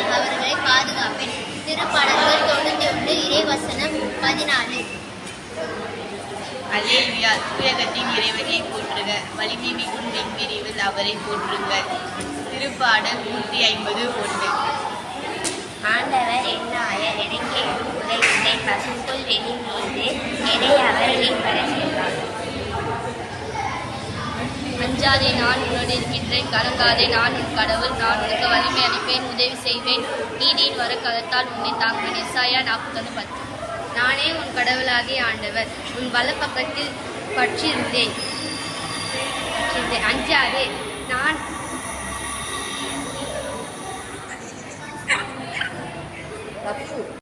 நான் அவர்களை பாதுகாப்பேன். திருப்பாடல்கள் தொண்ணூத்தி ஒன்று இறைவசனம் பதினாலு. அல்லேலுயா. தூயகத்தின் இறைவனை போற்றுக. வலிமை மிகும் விண்பிரிவில் அவரை போற்றுங்கள் திருப்பாடல் நூற்றி ஐம்பது ஒன்று. ஆண்டவர் என்னாயர் எனக்கு உதவித்தை பசும்புல் வெளி மீது என்னை அவர் மீன்பெற அஞ்சாதே நான் உன்னோடு இருக்கின்றேன். கலங்காதே நான் உன் கடவுள். நான் உனக்கு வலிமை அளிப்பேன் உதவி செய்வேன். நீதியின் வர கலத்தால் உன்னை தாங்குவேன் எஸ்ஆயா நாற்பத்தொன்று பத்து. நானே உன் கடவுளாகிய ஆண்டவர். உன் வலப்பக்கத்தில் பற்றியிருந்தேன் பற்றியிருந்தேன். அஞ்சாதே நான் தப்பு.